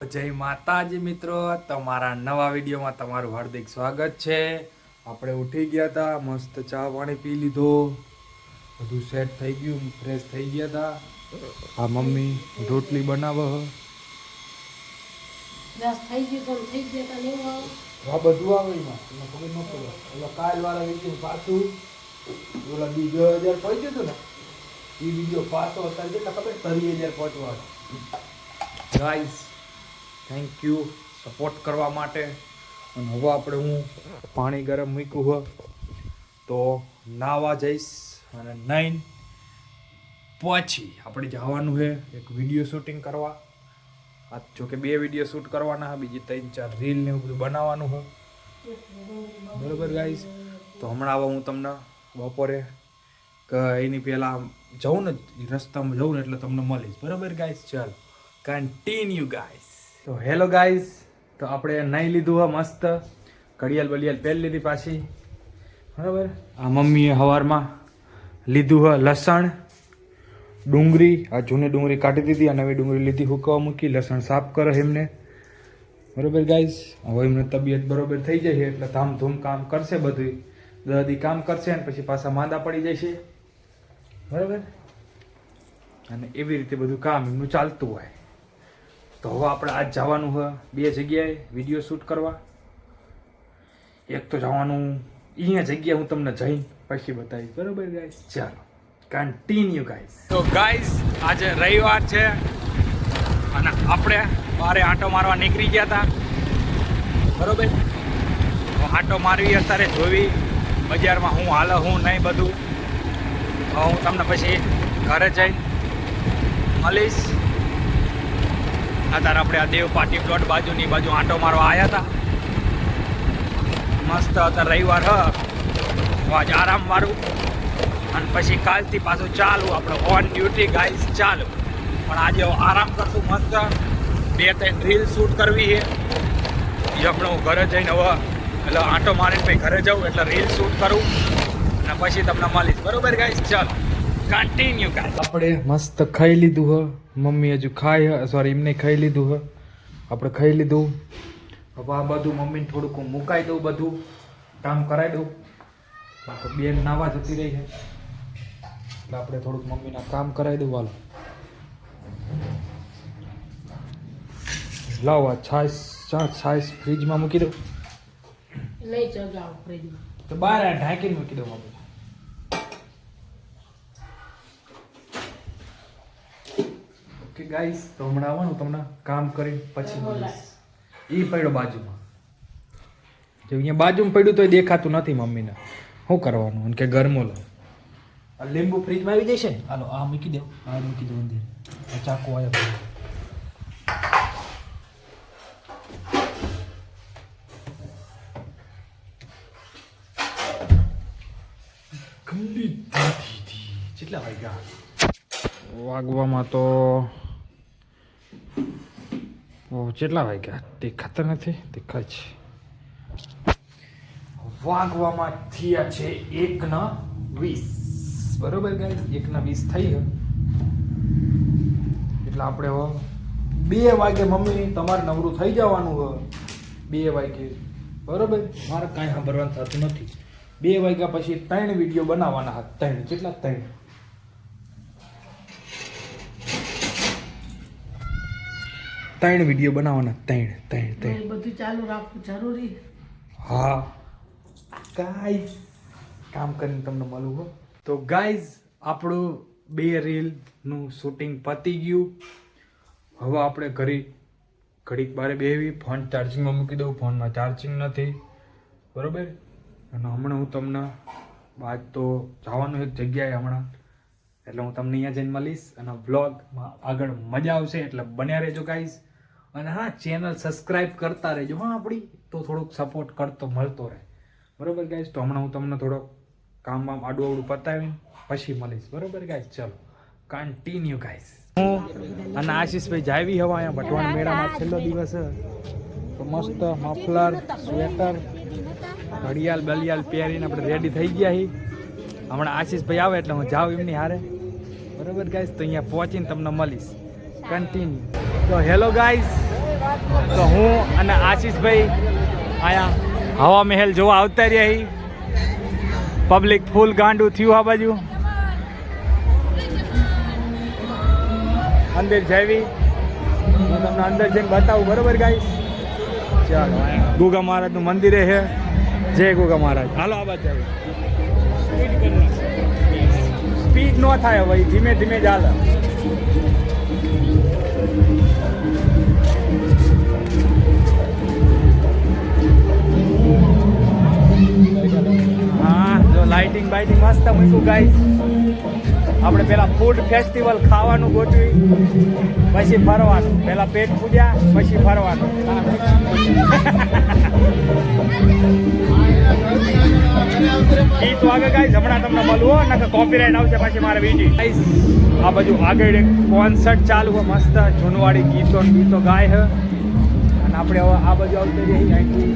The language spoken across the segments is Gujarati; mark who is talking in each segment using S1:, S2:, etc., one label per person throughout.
S1: જય માતાજી મિત્રો તમારા નવા વિડીયોમાં તમારું હાર્દિક સ્વાગત છે. આપણે ઉઠી ગયા હતા મસ્ત ચા પાણી પી લીધો. બધું સેટ થઈ ગયું ફ્રેશ થઈ ગયા હતા. આ મમ્મી રોટલી બનાવો બધું આવે એમાં. કાલ વાળા વીડિયો પાછું ઓલા બી બે હજાર પહોંચ્યું હતું ને એ વીડિયો પાછો અત્યારે કેટલા ખબર તરી હજાર પહોંચવા ગાઈસ થેન્ક યુ સપોર્ટ કરવા માટે. અને હવે આપણે હું પાણી ગરમ મૂક્યું હોય તો નાવા જઈશ અને નાઈન પછી આપણે જવાનું છે એક વીડિયો શૂટિંગ કરવા. આ જો બે વીડિયો શૂટ કરવાના બીજી ત્રણ ચાર રીલ ને એવું બધું બનાવવાનું હોય બરોબર ગાઈસ તો હમણાં હવે હું તમને બપોરે કે એની પહેલાં જવું ને રસ્તામાં જવું ને એટલે તમને મળીશ. બરાબર ગાઈસ ચાલ. કન્ટિન્યુ ગાઈસ તો હેલો ગાઈસ તો આપણે નહીં લીધું હોય મસ્ત. ઘડિયાળ બળિયાલ પહેરી લીધી પાછી. બરાબર? આ મમ્મીએ સવારમાં લીધું હોય લસણ, ડુંગળી, આ જૂની ડુંગળી કાઢી દીધી આ નવી ડુંગળી લીધી હુકવા મૂકી. લસણ સાફ કરે એમને. બરોબર ગાઈસ હવે એમને તબિયત બરાબર થઈ છે એટલે ધામધૂમ કામ કરશે બધું દદી કામ કરશે અને પછી પાછા માંદા પડી જશે. બરાબર? અને એવી રીતે બધું કામ એમનું ચાલતું હોય. તો હવે આપણે આજ જવાનું હોય બે જગ્યાએ વીડિયો શૂટ કરવા. એક તો જવાનું અહીંયા જગ્યા હું તમને જઈને પછી બતાવીશ. બરોબર ગાઈસ ચાલો કન્ટિન્યુ ગાઈસ તો ગાઈસ આજે રવિવાર છે અને આપણે બારે આંટો મારવા નીકળી ગયા હતા બરોબર? આંટો મારવી અત્યારે જોવી બજારમાં હું હાલ, હું નહીં બધું. હું તમને પછી ઘરે જઈને મળીશ. અત્યારે આપણે આ દેવ પાટી પ્લોટ બાજુની બાજુ આંટો મારવા આવ્યા હતા મસ્ત અત્યારે રવિવાર હ. આજ આરામ મારું. અને પછી કાલથી પાછું ચાલુ આપણે ઓન ડ્યુટી ગાઈસ ચાલુ. પણ આજે આરામ કરશું મસ્ત. બે ત્રણ રીલ શૂટ કરવી છે. એ આપણે હું ઘરે જઈને હવે એટલે આંટો મારીને પછી ઘરે જાઉં એટલે રીલ શૂટ કરું અને પછી તમને મળીશ. બરોબર ગાઈસ ચાલો. કન્ટિન્યુ ગાઈસ આપણે મસ્ત ખાઈ લીધું હ. મમ્મી હજુ ખાઈ સોરી એમને ખાઈ લીધું હ. આપણે ખાઈ લીધું. હવે આ બધું મમ્મીને થોડુંક હું મુકાઈ દઉં બધું. કામ કરાવી દઉં. બાકી બેન નાવા જતી રહી છે. એટલે આપણે થોડુંક મમ્મીના કામ કરાવી દઉં. હાલો. લાવો આ છાશ છાશ ફ્રીજમાં મૂકી દઉં.
S2: લઈ જગાવ ફ્રીજમાં
S1: તો બહાર આ ઢાંકીને મૂકી દઉં મમ્મી ઓકે ગાઈસ તો હમણાં આવવાનું તમને કામ કરી પછી એ પડ્યો બાજુમાં. જો અહીંયા બાજુમાં પડ્યું તો દેખાતું નથી મમ્મીને. શું કરવાનું? અને કે ગરમો લો આ લીંબુ ફ્રીજમાં આવી જશે ને? હાલો આ મૂકી દો આ મૂકી દો અંદર. આ ચાકુ આવ્યા કેટલા વાગ્યા? વાગવામાં તો ઓ કેટલા વાગ્યા? દેખાતા નથી દેખાય છે. વાગવામાં થયા છે એકના વીસ. બરોબર ગાય એકના વીસ થઈ એટલે આપણે બે વાગે મમ્મી તમારે નવરું થઈ જવાનું હોય બે વાગે. બરોબર? મારે કાંઈ સાંભળવાનું થતું નથી. બે વાગ્યા પછી ત્રણ વીડિયો બનાવવાના હતા ત્રણ. કેટલા ત્રણ? ત્રણ વીડિયો બનાવવાના. ત્રણ ત્રણ ત્રણ.
S2: બધું ચાલુ રાખવું જરૂરી.
S1: હા. ગાઈઝ કામ કરીને તમને મળું હો. તો ગાઈઝ આપણું બે રીલનું શૂટિંગ પતી ગયું. હવે આપણે ઘડી ઘડીક બારે બેવી ફોન ચાર્જિંગમાં મૂકી દઉં. ફોનમાં ચાર્જિંગ નથી. બરોબર? અને હમણાં હું તમને બાદ તો જવાનું એક જગ્યાએ હમણાં. એટલે હું તમને અહીંયા જઈને મળીશ. અને વ્લોગમાં આગળ મજા આવશે. એટલે બન્યા રહેજો ગાઈઝ અને હા ચેનલ સબસ્ક્રાઈબ કરતા રહેજો. હા, આપણી તો થોડુંક સપોર્ટ કરતો મળતો રહે. બરોબર ગાઈશ તો હમણાં હું તમને થોડોક કામમાં આડું આવડું પતાવીને પછી મળીશ. બરોબર ગાઈશ ચલો કન્ટિન્યુ ગાઈશ હું અને આશીષભાઈ જાવી હવા અહીંયા ભટવાણ મેળામાં છેલ્લો દિવસ તો મસ્ત મફલર, સ્વેટર, ઘડિયાળ, બલિયાળ પહેરીને આપણે રેડી થઈ ગયા છીએ. હમણાં આશીષભાઈ આવે એટલે હું જાઉં એમની હારે. બરોબર ગાઈસ તો અહીંયા પહોંચીને તમને મળીશ. કન્ટિન્યુ તો હેલો ગાઈસ તો હું અને આશીષભાઈ આયા હવા મહેલ જોવા આવતા રહ્યા પબ્લિક ફૂલ ગાંડું થયું આ બાજુ. અંદર જાવી. હું તમને અંદર જઈને બતાવું, બરોબર ગાઈ ચાલો ગુગા મહારાજનું મંદિર છે. જય ગુગા મહારાજ. હાલો, આ બાજુ સ્પીડ ન થાય ભાઈ ધીમે ધીમે જ હાલે. હા, જો લાઇટિંગ બાઇટિંગ મસ્ત મૂક્યું ગાઈસ આપણે પેલા ફૂડ ફેસ્ટિવલ ખાવાનું ગોઠવી, પછી ફરવાનું. પેલા પેટ પૂજા, પછી ફરવાનું. ગીત વાગે ગાઈસ હમણાં તમને મળવો નકર કોપીરાઇટ આવશે પછી મારે બીજી. ગાઈસ આ બાજુ આગળ એક કોન્સર્ટ ચાલુ હોય મસ્ત જૂનવાડી ગીતો ગીતો ગાય હે. અને આપણે હવે આ બાજુ આવતી રહી અહીંથી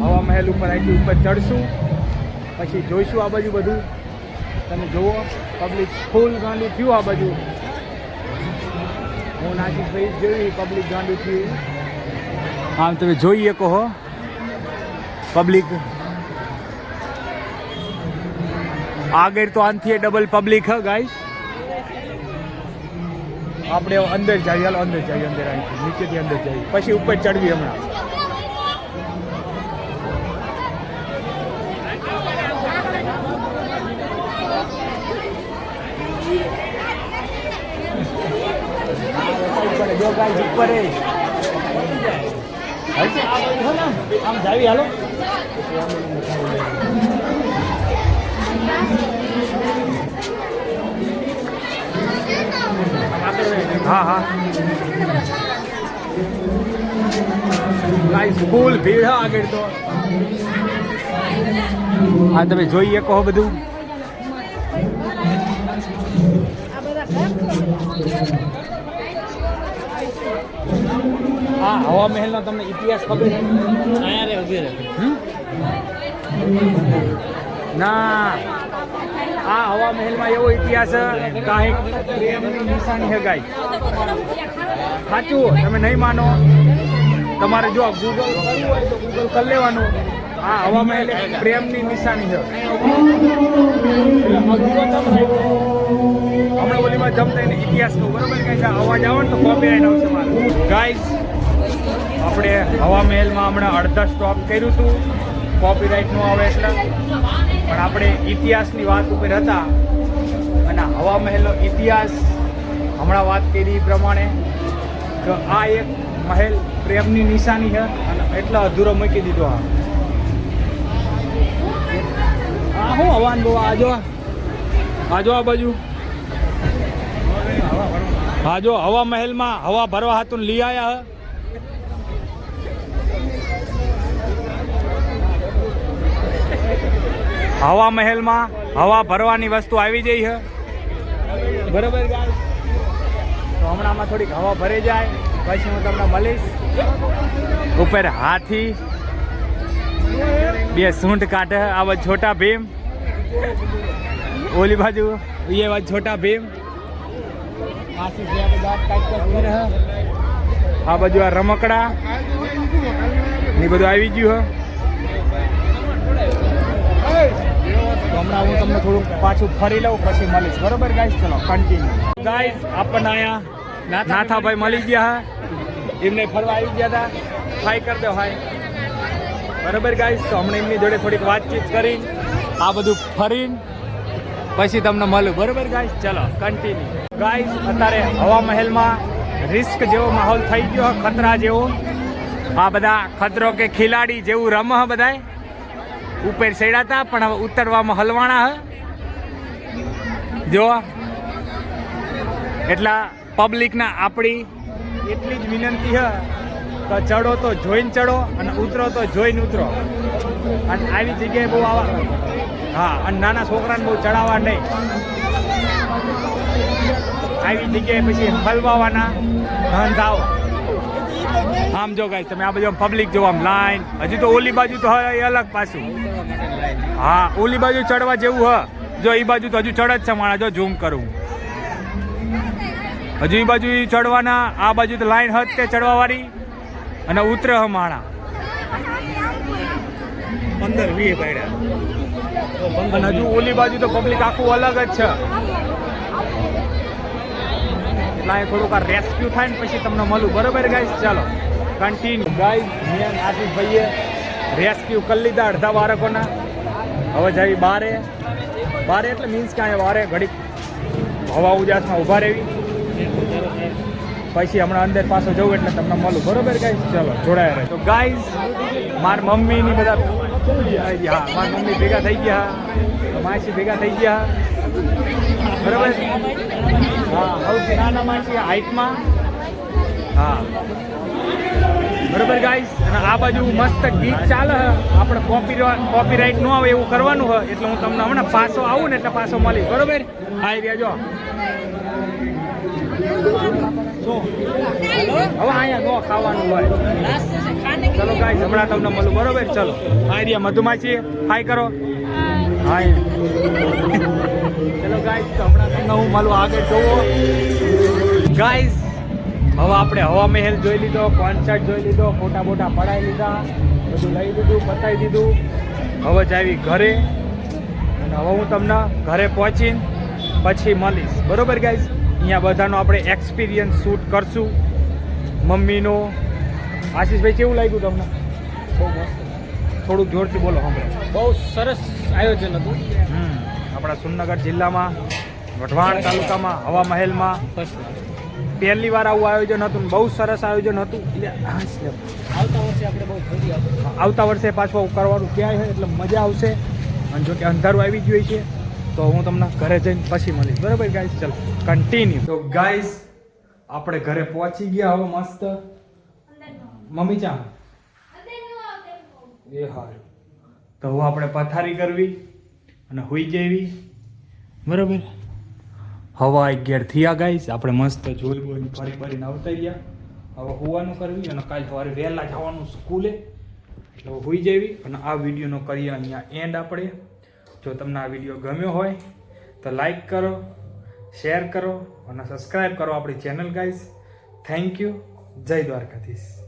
S1: હવા મહેલ ઉપર, અહીંથી ઉપર ચડશું. પછી જોઈશું આ બાજુ બધું. તમે જુઓ પબ્લિક ફૂલ ગાંડું થયું આ બાજુ. હું નાસિકભાઈ જોઈ પબ્લિક ગાંડું થયું. આમ તમે જોઈએ કહો પબ્લિક આગળ તો આનથી ડબલ પબ્લિક હ ગાઈસ આપણે અંદર જઈએ, હાલો, અંદર જઈએ, અંદર આવી નીચેથી અંદર જઈએ. પછી ઉપર ચડવી હમણાં. ઉપર આમ જાવી, હાલો. હા હા. ગાઈસ ફૂલ ભીડ આગળ તો. હા તમે જોઈએ કહો બધું. હા હવા મહેલનો તમને ઇતિહાસ ખબર છે? ના. આ હવા મહેલમાં એવો ઇતિહાસ કાંઈક પ્રેમની નિશાની ગાય. સાચું, તમે નહીં માનો. તમારે જો ગૂગલ કરવું હોય તો ગૂગલ કરી લેવાનું. આ હવા મહેલ પ્રેમની નિશાની છે. હમણાં ઓલીમાં જમતા એને ઇતિહાસ કહું કહે છે અવાજ આવે ને તો કોપીરાઇટ આવશે મારે. ગાઈઝ આપણે હવા મહેલમાં હમણાં અડધા સ્ટોપ કર્યું હતું. કોપીરાઇટનું આવે એટલે પણ આપણે ઇતિહાસની વાત ઉપર હતા અને હવા મહેલનો ઇતિહાસ હમણાં વાત કરી પ્રમાણે કે આ એક મહેલ પ્રેમની નિશાની છે અને એટલો અધૂરો મૂકી દીધો આ. આ શું હવાન બહુ આજો આજો આ બાજુ. હા જો હવા મહેલમાં હવા ભરવા હતું લઈ આયા હવા મહેલમાં હવા ભરવાની વસ્તુ આવી જઈ છે. બરોબર તો હમણાંમાં થોડીક હવા ભરી જાય, પછી હું તમને મળીશ. ઉપર હાથી, બે સૂંઢ કાઢે આવા છોટા ભીમ. ઓલી બાજુ, એ બાજુ છોટા ભીમ. આ બાજુ આ રમકડા. ને બધું આવી ગયું હે તો હમણાં હું તમને થોડુંક પાછું ફરી લઉં પછી મળીશ. બરોબર ગાઈસ ચલો કન્ટિન્યુ ગાઈસ આપણને અહીંયા નાથાભાઈ મળી ગયા એમને ફરવા આવી ગયા હતા. હાય કરી દો હાય બરોબર ગાઈસ તો હમણાં એમની જોડે થોડીક વાતચીત કરી. આ બધું ફરીને પછી તમને મળું. બરોબર ગાઈસ ચલો કન્ટિન્યુ ગાઈસ અત્યારે હવા મહેલમાં રિસ્ક જેવો માહોલ થઈ ગયો ખતરા જેવો. આ બધા ખતરો કે ખિલાડી જેવું રમ બધાય? ઉપર ચડ્યા પણ હવે ઉતરવામાં હલવાણા હ. જો એટલા પબ્લિકના આપણી એટલી જ વિનંતી હ તો ચડો તો જોઈને ચડો અને ઉતરો તો જોઈને ઉતરો. અને આવી જગ્યાએ બહુ આવા હા, અને નાના છોકરાને બહુ ચડાવવા નહીં. આવી જગ્યાએ પછી હલવાવાના. ધંધાઓ. આમ જો ગાઈસ તમે આ બાજુ પબ્લિક જો આમ લાઈન હજી તો ઓલી બાજુ તો હોય અલગ પાછું. હા ઓલી બાજુ ચડવા જેવું હ. જો એ બાજુ તો હજુ ચડ જ છે માણા જો ઝૂમ કરું. હજુ એ બાજુ ચડવાના આ બાજુ તો લાઈન હદ તે ચડવા વાળી અને ઉતરે હ માણા.
S3: પંદર વીસ પાડ્યા.
S1: અને હજુ ઓલી બાજુ તો પબ્લિક આખું અલગ જ છે. એટલે થોડુંક આ રેસ્ક્યુ થાય ને પછી તમને મળું. બરોબર ગાઈસ ચાલો. કન્ટિન્યુ ગાઈઝ મેં આશિષ ભાઈએ રેસ્ક્યુ કરી લીધા અડધા બાળકોના. હવે જવી બારે. બારે એટલે મીન્સ કે અહીંયા વારે ઘડીક હવા ઉજાસમાં ઊભા રહેવી. પછી હમણાં અંદર પાછો જવું એટલે તમને મળું. બરોબર ગાઈસ ચલો, જોડાયા રહે તો ગાઈઝ મારા મમ્મી ની બધા હા, મારા મમ્મી ભેગા થઈ ગયા. માસી ભેગા થઈ ગયા. બરોબર? હા સૌથી નાના માસી હાઈટમાં. હા. બરોબર ગાઈસ અને આ બાજુ મસ્ત ગીત ચાલે હે. આપણે કોપી કોપીરાઇટ ન આવે એવું કરવાનું હોય એટલે હું તમને હમણાં પાછો આવું ને એટલે પાછો મળી. બરોબર? આવી રહ્યા જો. હવે અહીંયા નો ખાવાનું હોય. ચલો ગાઈસ હમણાં તમને મળું. બરોબર? ચલો. આવી રહ્યા મધુમાછી હાય કરો. હાય. ચલો ગાઈસ તો હમણાં તમને હું મળું. આગળ જોવો. ગાઈસ હવે આપણે હવા મહેલ જોઈ લીધો કોન્સર્ટ જોઈ લીધો ફોટા બોટા પડાવી લીધા બધું લઈ લીધું બતાવી દીધું. હવે આવી ઘરે. અને હવે હું તમને ઘરે પહોંચીને પછી મળીશ. બરોબર ગાઈઝ અહીંયા બધાનો આપણે એક્સપિરિયન્સ શૂટ કરશું. મમ્મીનો. આશીષભાઈ કેવું લાગ્યું તમને? બહુ મસ્ત. થોડુંક જોરથી બોલો હમણાં
S3: બહુ સરસ આયોજન હતું.
S1: આપણા સુરનગર જિલ્લામાં વઢવાણ તાલુકામાં હવા મહેલમાં. પહેલી વાર આવું આયોજન હતું બહુ સરસ આયોજન હતું. એટલે
S3: આવતા વર્ષે આપણે બહુ
S1: આવતા વર્ષે પાછું કરવાનું ક્યાંય છે એટલે મજા આવશે. અને જો કે અંધારું આવી ગયું છે તો હું તમને ઘરે જઈને પછી મળીશ. બરાબર ગાઈસ ચાલો કન્ટિન્યુ તો ગાઈસ આપણે ઘરે પહોંચી ગયા હવે મસ્ત. મમ્મી ચા. એ હારું. તો હવે આપણે પથારી કરવી અને હુઈ જેવી બરાબર? હવા અગિયાર થયા ગાઈશ આપણે મસ્ત જોઈ બોઈ ફરી ફરીને આવતા રહ્યા. હવે હોવાનું કરવી અને કાલ સવારે વહેલા જવાનું સ્કૂલે. એટલે હોઈ જેવી અને આ વિડીયોનો કરીએ અહીંયા એન્ડ આપણે. જો તમને આ વીડિયો ગમ્યો હોય, તો લાઈક કરો શેર કરો અને સબસ્ક્રાઈબ કરો આપણી ચેનલ ગાઈસ થેન્ક યુ જય દ્વારકાધીશ.